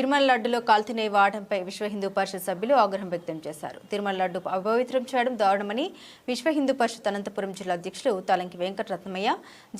తిరుమల లడ్డులో కాల్తీనే వాడడంపై విశ్వ హిందూ పరిషత్ సభ్యులు ఆగ్రహం వ్యక్తం చేశారు. తిరుమల లడ్డు అపవిత్రం చేయడం దారుణమని విశ్వ హిందూ పరిషత్ అనంతపురం జిల్లా అధ్యక్షులు తలంకి వెంకటరత్నమయ్య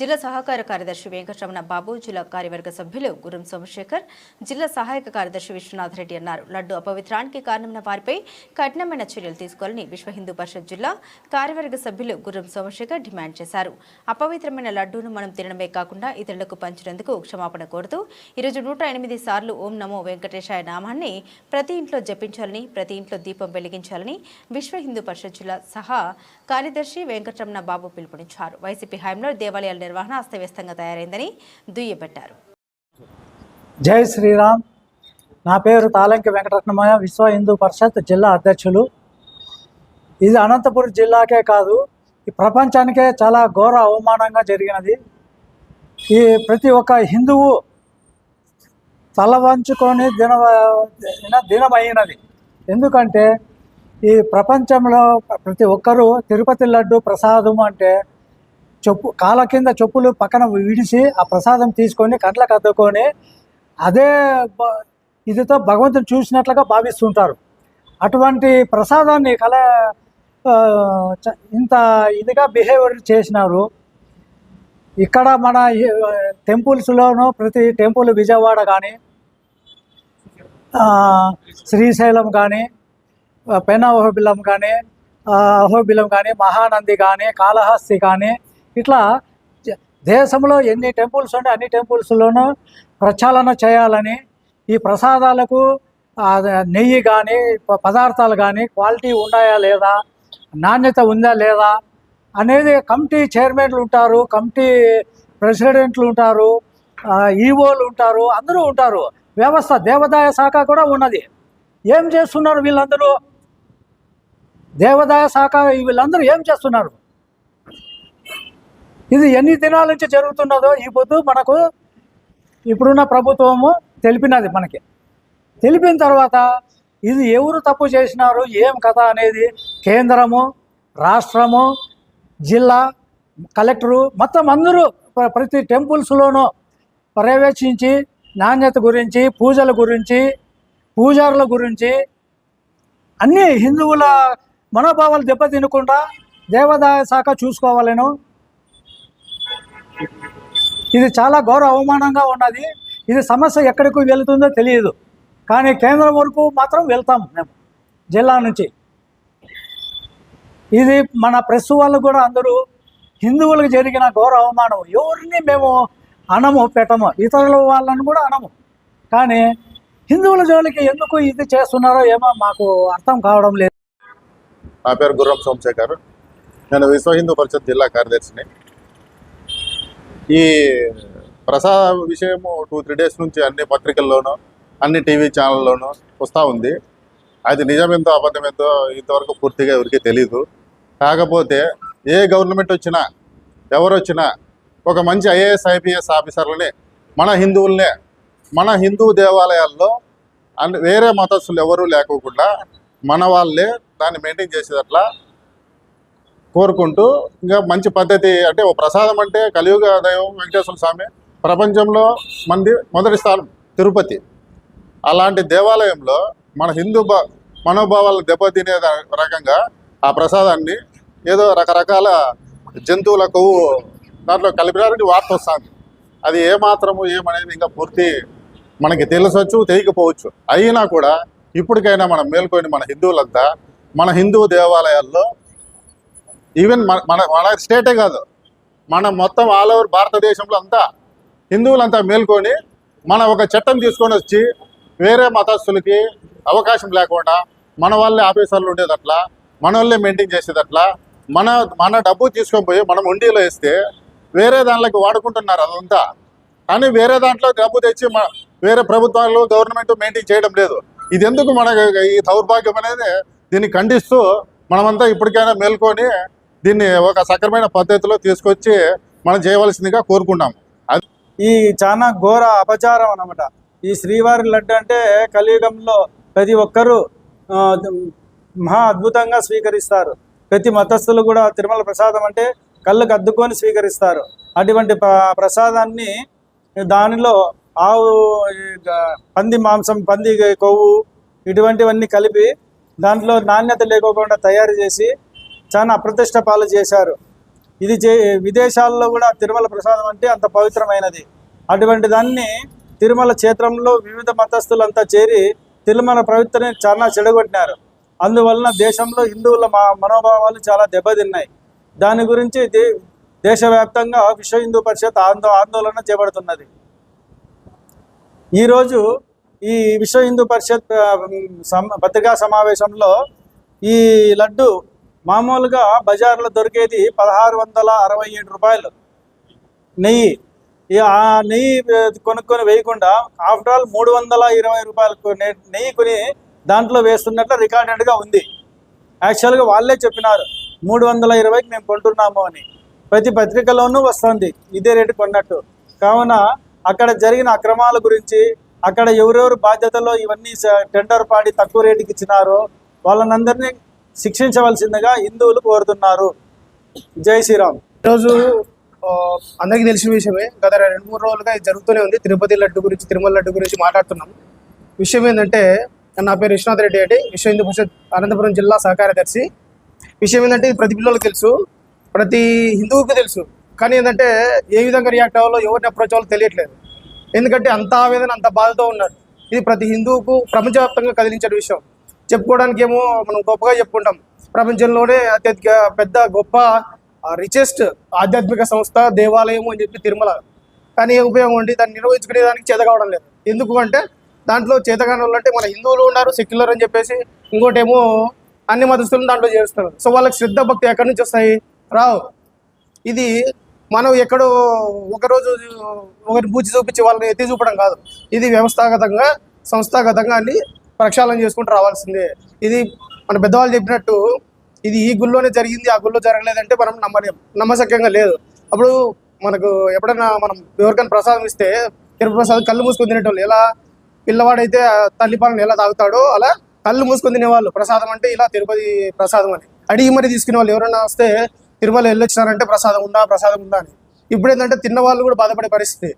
జిల్లా సహకార కార్యదర్శి వెంకటరమణ బాబు జిల్లా కార్యవర్గ సభ్యులు గురం సోమశేఖర్ జిల్లా సహాయక కార్యదర్శి విశ్వనాథ్ రెడ్డి అన్నారు. లడ్డు అపవిత్రానికి కారణమైన వారిపై కఠినమైన చర్యలు తీసుకోవాలని విశ్వ హిందూ పరిషత్ జిల్లా కార్యవర్గ సభ్యులు గురం సోమశేఖర్ డిమాండ్ చేశారు. అపవిత్రమైన లడ్డూను మనం తినడమే కాకుండా ఇతరులకు పంచినందుకు క్షమాపణ కోరుతూ ఈరోజు నూట ఎనిమిది సార్లు ఓం నమో వెంకటేశాయ నామాన్ని ప్రతి ఇంట్లో జపించాలని ప్రతి ఇంట్లో దీపం వెలిగించాలని విశ్వ హిందూ పరిషత్ జిల్లా సహా కార్యదర్శి వెంకటరమణ బాబు పిలుపునిచ్చారు. వైసీపీ హయాంలో దేవాలయాల నిర్వహణ అస్తవ్యస్తంగా తయారైందని దుయ్యబట్టారు. జై శ్రీరామ్. నా పేరు తాలంకి వెంకటరత్నమయ్య విశ్వ హిందూ పరిషత్ జిల్లా అధ్యక్షులు. ఇది అనంతపురం జిల్లాకే కాదు ఈ ప్రపంచానికే చాలా ఘోర అవమానంగా జరిగినది. ఈ ప్రతి ఒక్క హిందువు తల వంచుకొని దిన దినమైనది ఎందుకంటే ఈ ప్రపంచంలో ప్రతి ఒక్కరూ తిరుపతి లడ్డు ప్రసాదం అంటే చెప్పు కాళ్ళ కింద చెప్పులు పక్కన విడిచి ఆ ప్రసాదం తీసుకొని కండ్లకు అద్దుకొని అదే ఇదితో భగవంతుని చూసినట్లుగా భావిస్తుంటారు. అటువంటి ప్రసాదాన్ని కల చ- ఇంత ఇదిగా బిహేవియర్ చేసినారు. ఇక్కడ మన టెంపుల్స్లోనూ ప్రతి టెంపుల్ విజయవాడ కానీ శ్రీశైలం కానీ పెన అహోబిలం కానీ అహోబిలం కానీ మహానంది కానీ కాళహస్తి కానీ ఇట్లా దేశంలో ఎన్ని టెంపుల్స్ ఉంటే అన్ని టెంపుల్స్లోనూ ప్రక్షాళన చేయాలని ఈ ప్రసాదాలకు నెయ్యి కానీ ప- పదార్థాలు కానీ క్వాలిటీ ఉన్నాయా లేదా నాణ్యత ఉందా లేదా అనేది కమిటీ చైర్మన్లు ఉంటారు కమిటీ ప్రెసిడెంట్లు ఉంటారు ఈవోలు ఉంటారు అందరూ ఉంటారు. వ్యవస్థ దేవాదాయ శాఖ కూడా ఉన్నది. ఏం చేస్తున్నారు వీళ్ళందరూ? దేవాదాయ శాఖ వీళ్ళందరూ ఏం చేస్తున్నారు? ఇది ఎన్ని దినాల నుంచి జరుగుతున్నదో ఈ పొద్దు మనకు ఇప్పుడున్న ప్రభుత్వము తెలిపినది మనకి. తెలిపిన తర్వాత ఇది ఎవరు తప్పు చేసినారు ఏం కథ అనేది కేంద్రము రాష్ట్రము జిల్లా కలెక్టరు మొత్తం అందరూ ప్ర- ప్రతి టెంపుల్స్లోనూ పర్యవేక్షించి నాణ్యత గురించి పూజల గురించి పూజారుల గురించి అన్ని హిందువుల మనోభావాలు దెబ్బతినకుండా దేవాదాయ శాఖ చూసుకోవాలను. ఇది చాలా ఘోర అవమానంగా ఉన్నది. ఇది సమస్య ఎక్కడికి వెళుతుందో తెలియదు. కానీ కేంద్రం వరకు మాత్రం వెళ్తాం మేము జిల్లా నుంచి. ఇది మన ప్రెస్ వాళ్ళు కూడా అందరూ హిందువులకు జరిగిన ఘోర అవమానం. ఎవరిని మేము అనము పెట్టము. ఇతరుల వాళ్ళని కూడా అనము. కానీ హిందువుల జోలికి ఎందుకు ఇది చేస్తున్నారో ఏమో మాకు అర్థం కావడం లేదు. నా పేరు గుర్రం సోమశేఖర్. నేను విశ్వ హిందూ పరిషత్ జిల్లా కార్యదర్శిని. ఈ ప్రసాద విషయము టూ త్రీ డేస్ నుంచి అన్ని పత్రికల్లోనూ అన్ని టీవీ ఛానల్లోనూ వస్తూ ఉంది. అది నిజమేంతో అబద్ధమెంతో ఇంతవరకు పూర్తిగా ఎవరికి తెలియదు కాకపోతే ఏ గవర్నమెంట్ వచ్చినా ఎవరు వచ్చినా ఒక మంచి ఐఏఎస్ ఐపీఎస్ ఆఫీసర్లని మన హిందువులనే మన హిందూ దేవాలయాల్లో అండ్ వేరే మతస్థులు ఎవరూ లేకోకుండా మన వాళ్ళే దాన్ని మెయింటైన్ చేసేటట్లా కోరుకుంటూ ఇంకా మంచి పద్ధతి అంటే ఓ ప్రసాదం అంటే కలియుగ దైవం వెంకటేశ్వర స్వామి ప్రపంచంలో మంది మొదటి స్థానం తిరుపతి. అలాంటి దేవాలయంలో మన హిందూ మనోభావాలను దెబ్బతినే రకంగా ఆ ప్రసాదాన్ని ఏదో రకరకాల జంతువుల కొవ్వు దాంట్లో కలిపినారని వార్త వస్తుంది. అది ఏమాత్రము ఏమనేది ఇంకా పూర్తి మనకి తెలుసొచ్చు తెలియకపోవచ్చు. అయినా కూడా ఇప్పటికైనా మనం మేల్కొని మన హిందువులంతా మన హిందూ దేవాలయాల్లో ఈవెన్ మన మన మన స్టేటే కాదు మన మొత్తం ఆల్ ఓవర్ భారతదేశంలో అంతా హిందువులంతా మేల్కొని మన ఒక చట్టం తీసుకొని వచ్చి వేరే మతస్థులకి అవకాశం లేకుండా మన వాళ్ళే ఆఫీసర్లు ఉండేదట్లా మన వాళ్ళే మెయింటైన్ చేసేదట్లా మన మన డబ్బు తీసుకొని పోయి మనం ఉండిలో వేస్తే వేరే దాంట్లోకి వాడుకుంటున్నారు అదంతా. కానీ వేరే దాంట్లో డబ్బు తెచ్చి మన వేరే ప్రభుత్వాలు గవర్నమెంట్ మెయింటైన్ చేయడం లేదు. ఇది ఎందుకు మన ఈ దౌర్భాగ్యం అనేది? దీన్ని ఖండిస్తూ మనమంతా ఇప్పటికైనా మేల్కొని దీన్ని ఒక సక్రమైన పద్ధతిలో తీసుకొచ్చి మనం చేయవలసిందిగా కోరుకుంటాం అది ఈ చాలా ఘోర అపచారం అన్నమాట. ఈ శ్రీవారి లడ్డు అంటే కలియుగంలో ప్రతి ఒక్కరూ మహా అద్భుతంగా స్వీకరిస్తారు. ప్రతి మతస్థులు కూడా తిరుమల ప్రసాదం అంటే కళ్ళకు అద్దుకొని స్వీకరిస్తారు. అటువంటి ప్రసాదాన్ని దానిలో ఆవు పంది మాంసం పంది కొవ్వు ఇటువంటివన్నీ కలిపి దాంట్లో నాణ్యత లేకోకుండా తయారు చేసి చాలా అప్రతిష్ట పాలు చేశారు. ఇది చే విదేశాల్లో కూడా తిరుమల ప్రసాదం అంటే అంత పవిత్రమైనది. అటువంటి దాన్ని తిరుమల క్షేత్రంలో వివిధ మతస్థులంతా చేరి తిరుమల పవిత్రని చాలా చెడగొట్టినారు. అందువలన దేశంలో హిందువుల మా మనోభావాలు చాలా దెబ్బతిన్నాయి. దాని గురించి దే దేశవ్యాప్తంగా విశ్వ హిందూ పరిషత్ ఆందో ఆందోళన చేపడుతున్నది. ఈరోజు ఈ విశ్వ హిందూ పరిషత్ పత్రికా సమావేశంలో ఈ లడ్డు మామూలుగా బజార్లో దొరికేది పదహారు వందల అరవై ఏడు రూపాయలు. నెయ్యి. ఆ నెయ్యి కొనుక్కొని వేయకుండా ఆఫ్టర్ ఆల్ మూడు వందల ఇరవై రూపాయలకు నెయ్యి కొని దాంట్లో వేస్తున్నట్లు రికార్డెడ్గా ఉంది. యాక్చువల్గా వాళ్ళే చెప్పినారు మూడు వందల ఇరవైకి మేము కొంటున్నాము అని. ప్రతి పత్రికలోనూ వస్తుంది ఇదే రేటు కొన్నట్టు. కావున అక్కడ జరిగిన అక్రమాల గురించి అక్కడ ఎవరెవరు బాధ్యతలో ఇవన్నీ టెండర్ పాడి తక్కువ రేటుకి ఇచ్చినారో వాళ్ళనందరినీ శిక్షించవలసిందిగా హిందువులు కోరుతున్నారు. జై శ్రీరామ్. ఈరోజు అందరికీ తెలిసిన విషయమే గత రెండు మూడు రోజులుగా ఇది జరుగుతూనే ఉంది. తిరుపతి లడ్డు గురించి తిరుమల లడ్డు గురించి మాట్లాడుతున్నాం. విషయం ఏంటంటే నా పేరు విశ్వనాథ్ రెడ్డి అండి. విశ్వ హిందూ పరిషత్ అనంతపురం జిల్లా సహకారదర్శి విషయం ఏంటంటే ప్రతి పిల్లలకు తెలుసు ప్రతి హిందువుకు తెలుసు. కానీ ఏంటంటే ఏ విధంగా రియాక్ట్ అవ్వాలో ఎవరిని అప్రోచ్ అవ్వాలో తెలియట్లేదు. ఎందుకంటే అంత ఆవేదన అంత బాధతో ఉన్నారు. ఇది ప్రతి హిందువుకు ప్రపంచవ్యాప్తంగా కదిలించే విషయం. చెప్పుకోవడానికి ఏమో మనం గొప్పగా చెప్పుకుంటాం. ప్రపంచంలోనే అత్యధిక పెద్ద గొప్ప రిచెస్ట్ ఆధ్యాత్మిక సంస్థ దేవాలయం అని చెప్పి తిరుమల. కానీ ఉపయోగం ఉండి దాన్ని నిర్వహించుకునే దానికి చేత కావడం లేదు. ఎందుకు అంటే దాంట్లో చేతగాని వాళ్ళు అంటే మన హిందువులు ఉన్నారు సెక్యులర్ అని చెప్పేసి ఇంకోటేమో అన్ని మతస్థులను దాంట్లో చేరుస్తున్నారు సో వాళ్ళకి శ్రద్ధ భక్తి ఎక్కడి నుంచి వస్తాయి? రావు. ఇది మనం ఎక్కడో ఒకరోజు ఒకరి పూచి చూపించి వాళ్ళని ఎత్తి చూపడం కాదు. ఇది వ్యవస్థాగతంగా సంస్థాగతంగా అన్ని ప్రక్షాళన చేసుకుంటూ రావాల్సిందే. ఇది మన పెద్దవాళ్ళు చెప్పినట్టు ఇది ఈ గుళ్ళోనే జరిగింది ఆ గుళ్ళో జరగలేదంటే మనం నమ్మలేం. నమ్మశక్యంగా లేదు. అప్పుడు మనకు ఎప్పుడైనా మనం ఎవరికైనా ప్రసాదం ఇస్తే తిరుపతి ప్రసాదం కళ్ళు మూసుకొని తినేటోళ్ళు ఎలా పిల్లవాడైతే ఆ తల్లి పాలను ఎలా తాగుతాడో అలా కళ్ళు మూసుకొని తినేవాళ్ళు. ప్రసాదం అంటే ఇలా తిరుపతి ప్రసాదం అని. అడిగి మరి తీసుకునే వాళ్ళు ఎవరైనా వస్తే తిరుమల వెళ్ళొచ్చినారంటే ప్రసాదం ఉందా ప్రసాదం ఉందా అని. ఇప్పుడు ఏంటంటే తిన్న వాళ్ళు కూడా బాధపడే పరిస్థితి.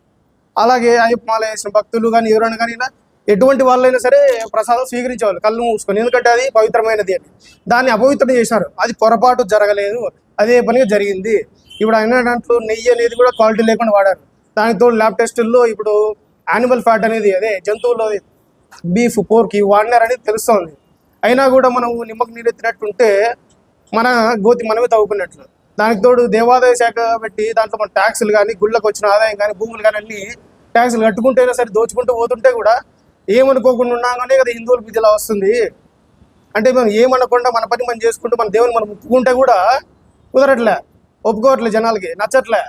అలాగే అయ్యప్పమాల వేసిన భక్తులు కానీ ఎవరైనా కానీ ఇలా ఎటువంటి వాళ్ళైనా సరే ప్రసాదం స్వీకరించేవాళ్ళు కళ్ళు మూసుకొని. ఎందుకంటే అది పవిత్రమైనది అని. దాన్ని అపవిత్రం చేశారు. అది పొరపాటు జరగలేదు. అదే పనిగా జరిగింది. ఇప్పుడు అయిన దాంట్లో నెయ్యి అనేది కూడా క్వాలిటీ లేకుండా వాడారు. దానితో ల్యాబ్ టెస్టుల్లో ఇప్పుడు యానిమల్ ఫ్యాట్ అనేది అదే జంతువుల్లో బీఫ్ పోర్క్ ఇవి వాడినారనేది తెలుస్తోంది. అయినా కూడా మనం నిమ్మకు నీరెత్తినట్టుంటే మన గోతి మనమే తవ్వుకున్నట్లు. దానికి తోడు దేవాదాయ శాఖ పెట్టి దాంట్లో మన ట్యాక్సులు కానీ గుళ్ళకు వచ్చిన ఆదాయం కానీ భూములు కానీ అన్ని ట్యాక్సులు కట్టుకుంటేనే సరే దోచుకుంటూ పోతుంటే కూడా ఏమనుకోకుండా ఉన్నాగానే కదా హిందువులకు ఇది ఇలా వస్తుంది. అంటే మనం ఏమనకుండా మన పని మనం చేసుకుంటూ మన దేవుని మనం ఒప్పుకుంటే కూడా కుదరట్లే. ఒప్పుకోవట్లే జనాలకి. నచ్చట్లే.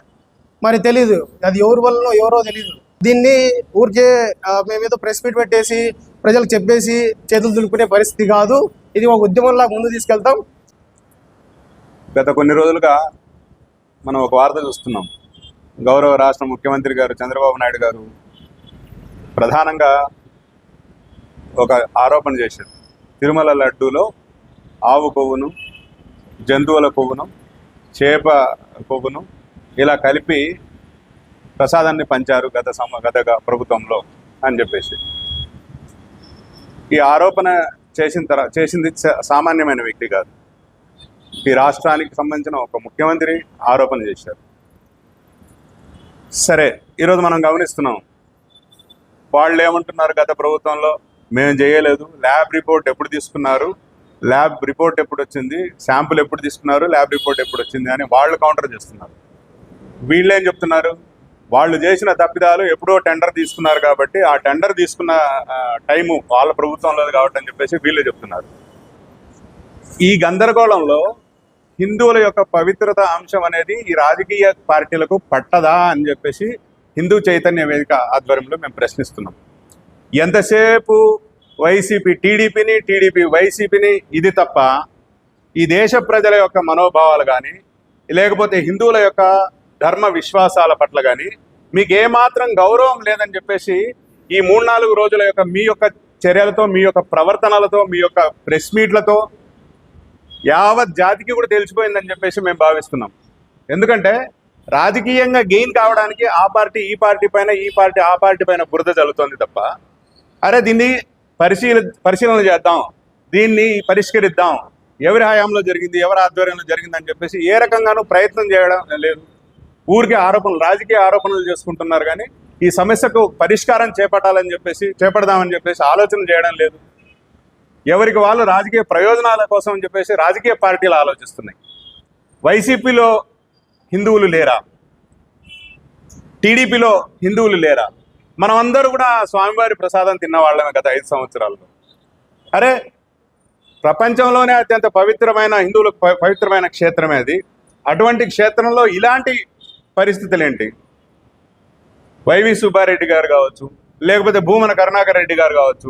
మరి తెలీదు. అది ఎవరి వల్లనో ఎవరో తెలీదు. దీన్ని ఊరికే మేమేదో ప్రెస్ మీట్ పెట్టేసి ప్రజలకు చెప్పేసి చేతులు దులుపుకునే పరిస్థితి కాదు. ఇది ఒక ఉద్యమంలా ముందు తీసుకెళ్తాం. గత కొన్ని రోజులుగా మనం ఒక వార్త చూస్తున్నాం. గౌరవ రాష్ట్ర ముఖ్యమంత్రి గారు చంద్రబాబు నాయుడు గారు ప్రధానంగా ఒక ఆరోపణ చేశారు. తిరుమల లడ్డూలో ఆవు కొవ్వును జంతువుల కొవ్వును చేప కొవ్వును ఇలా కలిపి ప్రసాదాన్ని పంచారు గత సమ గత ప్రభుత్వంలో అని చెప్పేసి. ఈ ఆరోపణ చేసిన తర్వాత చేసింది సా- సామాన్యమైన వ్యక్తి కాదు. ఈ రాష్ట్రానికి సంబంధించిన ఒక ముఖ్యమంత్రి ఆరోపణ చేశారు. సరే ఈరోజు మనం గమనిస్తున్నాం. వాళ్ళు ఏమంటున్నారు గత ప్రభుత్వంలో? మేము చేయలేదు. ల్యాబ్ రిపోర్ట్ ఎప్పుడు తీసుకున్నారు? ల్యాబ్ రిపోర్ట్ ఎప్పుడు వచ్చింది? శాంపుల్ ఎప్పుడు తీసుకున్నారు? ల్యాబ్ రిపోర్ట్ ఎప్పుడు వచ్చింది? అని వాళ్ళు కౌంటర్ చేస్తున్నారు. వీళ్ళు ఏం చెప్తున్నారు? వాళ్ళు చేసిన తప్పిదాలు ఎప్పుడో టెండర్ తీసుకున్నారు కాబట్టి ఆ టెండర్ తీసుకున్న టైము వాళ్ళ ప్రభుత్వంలో కాబట్టి అని చెప్పేసి వీళ్ళు చెప్తున్నారు. ఈ గందరగోళంలో హిందువుల యొక్క పవిత్రత అంశం అనేది ఈ రాజకీయ పార్టీలకు పట్టదా అని చెప్పేసి హిందూ చైతన్య వేదిక ఆధ్వర్యంలో మేము ప్రశ్నిస్తున్నాం. ఎంతసేపు వైసీపీ టీడీపీని టీడీపీ వైసీపీని ఇది తప్ప ఈ దేశ ప్రజల యొక్క మనోభావాలు కానీ లేకపోతే హిందువుల యొక్క ధర్మ విశ్వాసాల పట్ల కానీ మీకు ఏమాత్రం గౌరవం లేదని చెప్పేసి ఈ మూడు నాలుగు రోజుల యొక్క మీ యొక్క చర్యలతో మీ యొక్క ప్రవర్తనలతో మీ యొక్క ప్రెస్ మీట్లతో యావత్ జాతికి కూడా తెలిసిపోయిందని చెప్పేసి మేము భావిస్తున్నాం. ఎందుకంటే రాజకీయంగా గెయిన్ కావడానికి ఆ పార్టీ ఈ పార్టీ పైన ఈ పార్టీ ఆ పార్టీ పైన బురద జల్లుతోంది తప్ప అరే దీన్ని పరిశీలి పరిశీలన చేద్దాం దీన్ని పరిష్కరిద్దాం ఎవరి హయాంలో జరిగింది ఎవరి ఆధ్వర్యంలో జరిగింది అని చెప్పేసి ఏ రకంగానూ ప్రయత్నం చేయడం లేదు. ఊరికే ఆరోపణలు రాజకీయ ఆరోపణలు చేసుకుంటున్నారు కానీ ఈ సమస్యకు పరిష్కారం చేపట్టాలని చెప్పేసి చేపడదామని చెప్పేసి ఆలోచన చేయడం లేదు. ఎవరికి వాళ్ళు రాజకీయ ప్రయోజనాల కోసం అని చెప్పేసి రాజకీయ పార్టీలు ఆలోచిస్తున్నాయి. వైసీపీలో హిందువులు లేరా? టీడీపీలో హిందువులు లేరా? మనమందరూ కూడా స్వామివారి ప్రసాదం తిన్న వాళ్ళమే గత ఐదు సంవత్సరాల్లో. అరే ప్రపంచంలోనే అత్యంత పవిత్రమైన హిందువులకు పవిత్రమైన క్షేత్రమే అది. అటువంటి క్షేత్రంలో ఇలాంటి పరిస్థితులు ఏంటి వైవి సుబ్బారెడ్డి గారు కావచ్చు లేకపోతే భూమన కరుణాకర్ రెడ్డి గారు కావచ్చు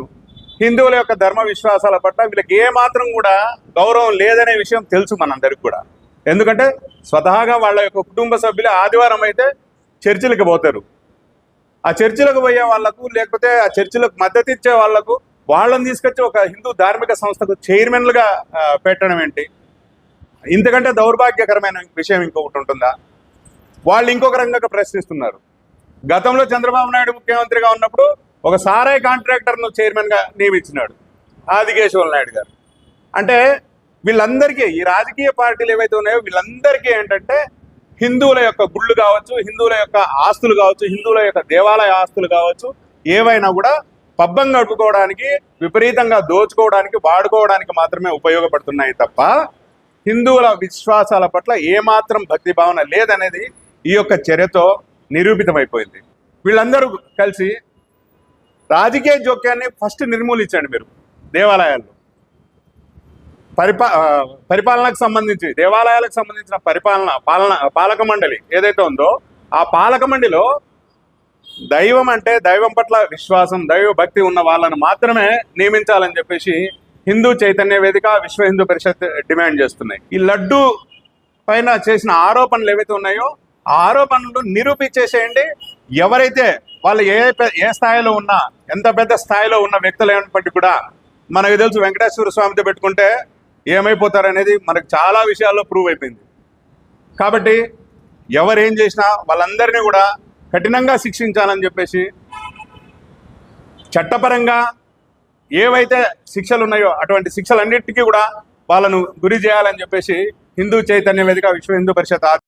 హిందువుల యొక్క ధర్మ విశ్వాసాల పట్ల వీళ్ళకి ఏ మాత్రం కూడా గౌరవం లేదనే విషయం తెలుసు మనందరికి కూడా. ఎందుకంటే స్వతహాగా వాళ్ళ యొక్క కుటుంబ సభ్యులు ఆదివారం అయితే చర్చిలకు పోతారు. ఆ చర్చిలకు పోయే వాళ్ళకు లేకపోతే ఆ చర్చిలకు మద్దతు ఇచ్చే వాళ్ళకు వాళ్ళని తీసుకొచ్చి ఒక హిందూ ధార్మిక సంస్థకు చైర్మన్లుగా పెట్టడం ఏంటి? ఇంతకంటే దౌర్భాగ్యకరమైన విషయం ఇంకొకటి ఉంటుందా? వాళ్ళు ఇంకొక రంగంగా ప్రశ్నిస్తున్నారు. గతంలో చంద్రబాబు నాయుడు ముఖ్యమంత్రిగా ఉన్నప్పుడు ఒక సారాయి కాంట్రాక్టర్ను చైర్మన్గా నియమించినాడు ఆదికేశవ నాయుడు గారు. అంటే వీళ్ళందరికీ ఈ రాజకీయ పార్టీలు ఏవైతే ఉన్నాయో వీళ్ళందరికీ ఏంటంటే హిందువుల యొక్క గుళ్ళు కావచ్చు హిందువుల యొక్క ఆస్తులు కావచ్చు హిందువుల యొక్క దేవాలయ ఆస్తులు కావచ్చు ఏవైనా కూడా పబ్బం గడుపుకోవడానికి విపరీతంగా దోచుకోవడానికి వాడుకోవడానికి మాత్రమే ఉపయోగపడుతున్నాయి తప్ప హిందువుల విశ్వాసాల పట్ల ఏమాత్రం భక్తి భావన లేదనేది ఈ యొక్క చర్యతో నిరూపితమైపోయింది. వీళ్ళందరూ కలిసి రాజకీయ జోక్యాన్ని ఫస్ట్ నిర్మూలించండి మీరు దేవాలయాల్లో. పరిపా పరిపాలనకు సంబంధించి దేవాలయాలకు సంబంధించిన పరిపాలన పాలన పాలక మండలి ఏదైతే ఉందో ఆ పాలక మండలిలో దైవం అంటే దైవం పట్ల విశ్వాసం దైవ భక్తి ఉన్న వాళ్ళని మాత్రమే నియమించాలని చెప్పేసి హిందూ చైతన్య వేదిక విశ్వ హిందూ పరిషత్ డిమాండ్ చేస్తున్నాయి. ఈ లడ్డు పైన చేసిన ఆరోపణలు ఏవైతే ఉన్నాయో ఆరోపణలు నిరూపించేసేయండి. ఎవరైతే వాళ్ళు ఏ ఏ స్థాయిలో ఉన్నా ఎంత పెద్ద స్థాయిలో ఉన్న వ్యక్తులైనప్పటికీ కూడా మనకు తెలుసు వెంకటేశ్వర స్వామితో పెట్టుకుంటే ఏమైపోతారనేది మనకు చాలా విషయాల్లో ప్రూవ్ అయిపోయింది. కాబట్టి ఎవరు ఏం చేసినా వాళ్ళందరినీ కూడా కఠినంగా శిక్షించాలని చెప్పేసి చట్టపరంగా ఏవైతే శిక్షలు ఉన్నాయో అటువంటి శిక్షలన్నిటికీ కూడా వాళ్ళను గురి చేయాలని చెప్పేసి హిందూ చైతన్య వేదిక విశ్వ హిందూ పరిషత్